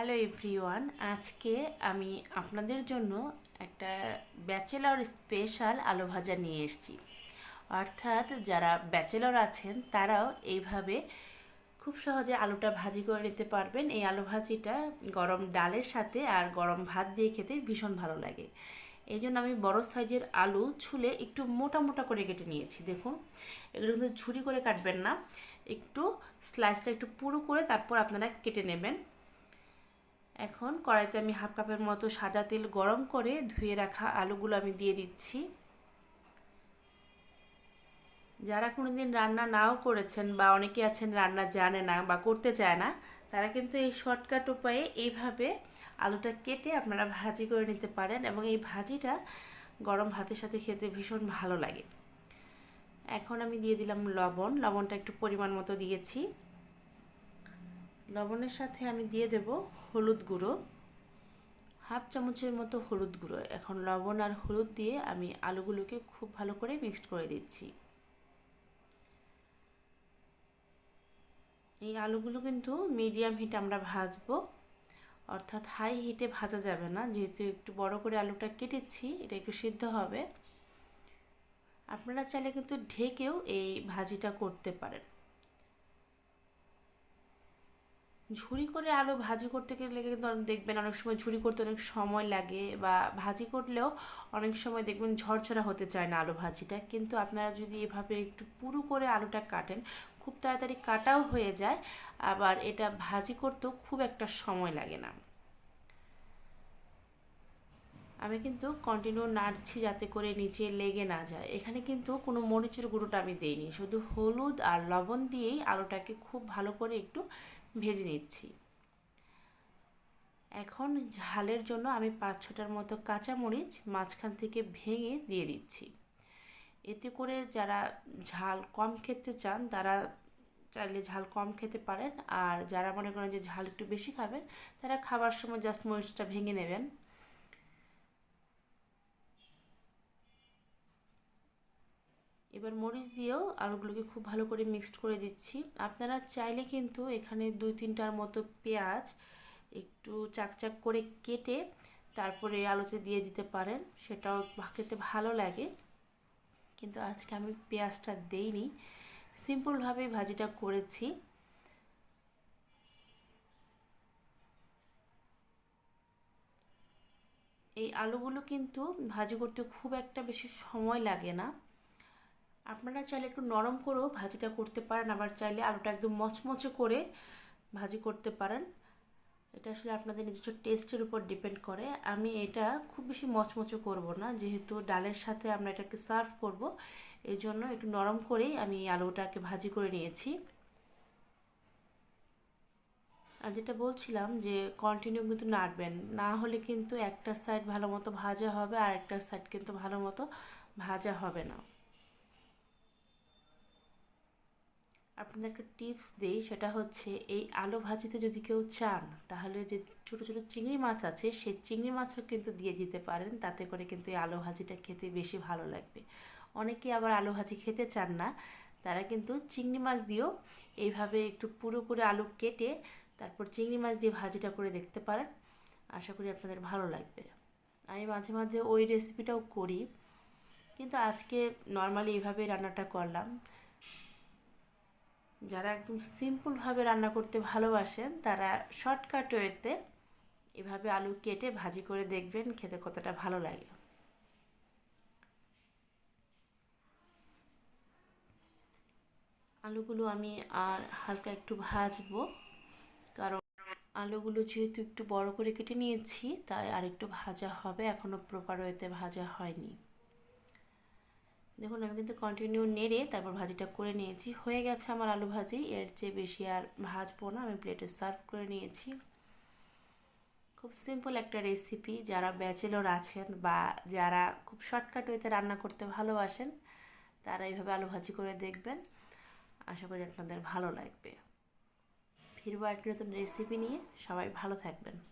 Hello everyone আজকে আমি আপনাদের জন্য একটা ব্যাচেলর স্পেশাল আলু ভাজা নিয়ে এসেছি। অর্থাৎ যারা ব্যাচেলর আছেন, তারাও এইভাবে খুব সহজে আলুটা ভাজি করে নিতে পারবেন। এই আলু ভাজিটা গরম ডালের সাথে আর গরম ভাত দিয়ে খেতে ভীষণ ভালো লাগে। এই জন্য আমি বড় সাইজের আলু ছুলে একটু মোটা মোটা করে কেটে নিয়েছি, দেখুন। এগুলো কিন্তু ঝুরি করে কাটবেন না। একটু স্লাইসটা একটু পুরো করে তারপর আপনারা কেটে নেবেন। এখন কড়াইতে আমি হাফ কাপের মতো সাদা তেল গরম করে ধুয়ে রাখা আলুগুলো আমি দিয়ে দিচ্ছি। যারা কোনোদিন রান্না নাও করেছেন বা অনেকে আছেন রান্না জানে না বা করতে চায় না, তারা কিন্তু এই শর্টকাট উপায়ে এইভাবে আলুটা কেটে আপনারা ভাজি করে নিতে পারেন এবং এই ভাজিটা গরম ভাতের সাথে খেতে ভীষণ ভালো লাগে। এখন আমি দিয়ে দিলাম লবণ, লবণটা একটু পরিমাণ মতো দিয়েছি। লবণের সাথে আমি দিয়ে দেব হলুদ গুঁড়ো। হাফ চামচের মতো হলুদ গুঁড়ো। এখন লবণ আর হলুদ দিয়ে আমি আলুগুলোকে খুব ভালো করে মিক্সড করে দিচ্ছি। এই আলুগুলো কিন্তু মিডিয়াম হিটে আমরা ভাজবো। অর্থাৎ হাই হিটে ভাজা যাবে না। যেহেতু একটু বড় করে আলুটা কেটেছি, এটা একটু সিদ্ধ হবে। আপনারা চাইলে কিন্তু ঢেকেও এই ভাজিটা করতে পারেন। ঝুরি করে আলু ভাজি করতে গেলে কিন্তু দেখবেন অনেক সময় ঝুড়ি করতে অনেক সময় লাগে বা ভাজি করলেও অনেক সময় দেখবেন ঝরঝরা হতে চায় না আলু ভাজিটা। কিন্তু আপনারা যদি এভাবে একটু পুরু করে আলুটা কাটেন, খুব তাড়াতাড়ি কাটাও হয়ে যায়। আবার এটা ভাজি করতেও খুব একটা সময় লাগে না। আমি কিন্তু কন্টিনিউ নাড়ছি যাতে করে নিচে লেগে না যায়। এখানে কিন্তু কোনো মরিচের গুঁড়োটা আমি দিইনি, শুধু হলুদ আর লবণ দিয়েই আলুটাকে খুব ভালো করে একটু ভেজে নিচ্ছি। এখন ঝালের জন্য আমি পাঁচ ছটার মতো কাঁচামরিচ মাঝখান থেকে ভেঙে দিয়ে দিচ্ছি। এতে করে যারা ঝাল কম খেতে চান, তারা চাইলে ঝাল কম খেতে পারেন। আর যারা মনে করেন যে ঝাল একটু বেশি খাবেন, তারা খাবার সময় জাস্ট মরিচটা ভেঙে নেবেন। এবার মরিচ দিয়েও আলুগুলোকে খুব ভালো করে মিক্সড করে দিচ্ছি। আপনারা চাইলে কিন্তু এখানে দুই তিনটার মতো পেঁয়াজ একটু চাকচাক করে কেটে তারপরে আলুতে দিয়ে দিতে পারেন, সেটাও খেতে ভালো লাগে। কিন্তু আজকে আমি পেঁয়াজটা দেইনি সিম্পলভাবে ভাজিটা করেছি। এই আলুগুলো কিন্তু ভাজি করতে খুব একটা বেশি সময় লাগে না। আপনারা চাইলে একটু নরম করেও ভাজিটা করতে পারেন, আবার চাইলে আলুটা একদম মচমচে করে ভাজি করতে পারেন। এটা আসলে আপনাদের নিজস্ব টেস্টের উপর ডিপেন্ড করে। আমি এটা খুব বেশি মচমচে করব না, যেহেতু ডালের সাথে আমরা এটাকে সার্ভ করব এই জন্য একটু নরম করেই আমি আলুটাকে ভাজি করে নিয়েছি। আর যেটা বলছিলাম যে কন্টিনিউ কিন্তু নাড়বেন, না হলে কিন্তু একটা সাইড ভালো মতো ভাজা হবে, আর একটা সাইড কিন্তু ভালো মতো ভাজা হবে না। আপনাদের একটা টিপস দিই, সেটা হচ্ছে এই আলু ভাজিতে যদি কেউ চান, তাহলে যে ছোটো ছোটো চিংড়ি মাছ আছে, সেই চিংড়ি মাছও কিন্তু দিয়ে দিতে পারেন, তাতে করে কিন্তু এই আলু ভাজিটা খেতে বেশি ভালো লাগবে। অনেকে আবার আলু ভাজি খেতে চান না, তারা কিন্তু চিংড়ি মাছ দিয়েও এইভাবে একটু পুরো করে আলু কেটে তারপর চিংড়ি মাছ দিয়ে ভাজিটা করে দেখতে পারেন। আশা করি আপনাদের ভালো লাগবে। আমি মাঝে মাঝে ওই রেসিপিটাও করি, কিন্তু আজকে নর্মালি এইভাবে রান্নাটা করলাম। যারা একদম সিম্পলভাবে রান্না করতে ভালোবাসেন, তারা শর্টকাট ওয়েতে এভাবে আলু কেটে ভাজি করে দেখবেন, খেতে কতটা ভালো লাগে। আলুগুলো আমি আর হালকা একটু ভাজবো, কারণ আলুগুলো যেহেতু একটু বড় করে কেটে নিয়েছি, তাই আর একটু ভাজা হবে এখনও প্রপার ওয়েতে ভাজা হয়নি। দেখুন, আমি কিন্তু কন্টিনিউ নেড়ে তারপর ভাজিটা করে নিয়েছি। হয়ে গেছে আমার আলু ভাজি। এর চেয়ে বেশি আর ভাজবো না। আমি প্লেটে সার্ভ করে নিয়েছি। খুব সিম্পল একটা রেসিপি যারা ব্যাচেলর আছেন বা যারা খুব শর্টকাট ওয়েতে রান্না করতে ভালোবাসেন, তারা এইভাবে আলু ভাজি করে দেখবেন। আশা করি আপনাদের ভালো লাগবে। ফিরবো একটা নতুন রেসিপি নিয়ে। সবাই ভালো থাকবেন।